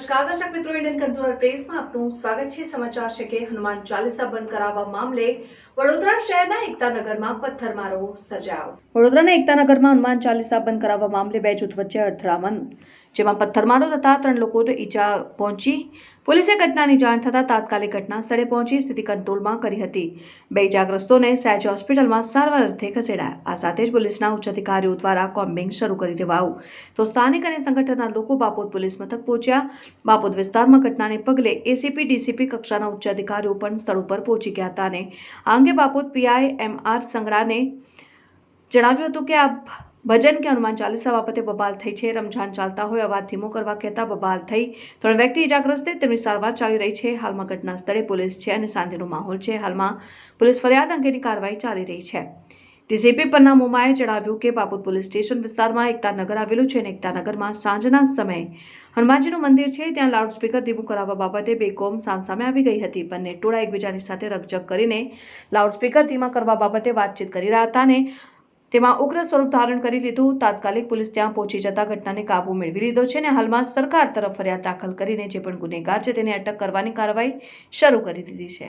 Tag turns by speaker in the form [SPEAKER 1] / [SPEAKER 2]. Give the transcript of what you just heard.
[SPEAKER 1] નમસ્કાર, દર્શક મિત્રો ઇન્ડિયન કન્ઝ્યુમર પ્રેસમાં આપનું સ્વાગત છે. સમાચાર છે કે હનુમાન ચાલીસા બંધ કરાવવા મામલે વડોદરા શહેરના એકતાનગરમાં પથ્થરમારો સર્જાયો વડોદરાના એકતાનગરમાં હનુમાન ચાલીસા બંધ કરાવવા મામલે બે જૂથ વચ્ચે અથડામણ. જેમાં પથ્થરમારો થતા ત્રણ લોકોને ઈજા પહોંચી. પોલીસે ઘટનાની જાણ થતાં તાત્કાલિક ઘટના સ્થળે પહોંચી સ્થિતિ કંટ્રોલમાં કરી હતી. બે ઇજાગ્રસ્તોને સહેજ હોસ્પિટલમાં સારવાર અર્થે ખસેડાયા. આ સાથે જ પોલીસના ઉચ્ચ અધિકારીઓ દ્વારા કોમ્બિંગ શરૂ કરી દેવાયું. તો સ્થાનિક અને સંગઠનના લોકો બાપોદ પોલીસ મથક પહોંચ્યા. બાપોદ વિસ્તારમાં ઘટનાને પગલે એસીપી, ડીસીપી કક્ષાના ઉચ્ચ અધિકારીઓ પણ સ્થળ ઉપર પહોંચી ગયા હતા અને આ અંગે બાપોદ પીઆઈ એમ આર સંગડાને જણાવ્યું હતું કે આ ભજન કે હનુમાન ચાલીસા બાબતે બબાલ થઈ છે. રમઝાન ચાલતા હોય, અવાજ ધીમો કરવા કહેતા બબાલ થઈ. ત્રણ વ્યક્તિ ઇજાગ્રસ્ત તેમની સારવાર ચાલી રહી છે. હાલમાં ઘટના સ્થળે પોલીસ છે અને શાંતિનો માહોલ છે. હાલમાં પોલીસ ફરિયાદ અંગેની કાર્યવાહી ચાલી રહી છે. ડીસીપી પન્ના મુમાએ જણાવ્યું કે બાપુત પોલીસ સ્ટેશન વિસ્તારમાં એકતાનગર આવેલું છે અને એકતાનગરમાં સાંજના સમયે હનુમાનજીનું મંદિર છે. ત્યાં લાઉડસ્પીકર ધીમું કરાવવા બાબતે બે કોમ સામસામે આવી ગઈ હતી. બંને ટોળા એકબીજાની સાથે રકજક કરીને લાઉડસ્પીકર ધીમા કરવા બાબતે વાતચીત કરી રહ્યા હતા અને તેમાં ઉગ્ર સ્વરૂપ ધારણ કરી લીધું. તાત્કાલિક પોલીસ ત્યાં પહોંચી જતા ઘટનાને કાબુ મેળવી લીધો છે અને હાલમાં સરકાર તરફ ફરિયાદ દાખલ કરીને જે પણ ગુનેગાર છે તેને અટક કરવાની કાર્યવાહી શરૂ કરી દીધી છે.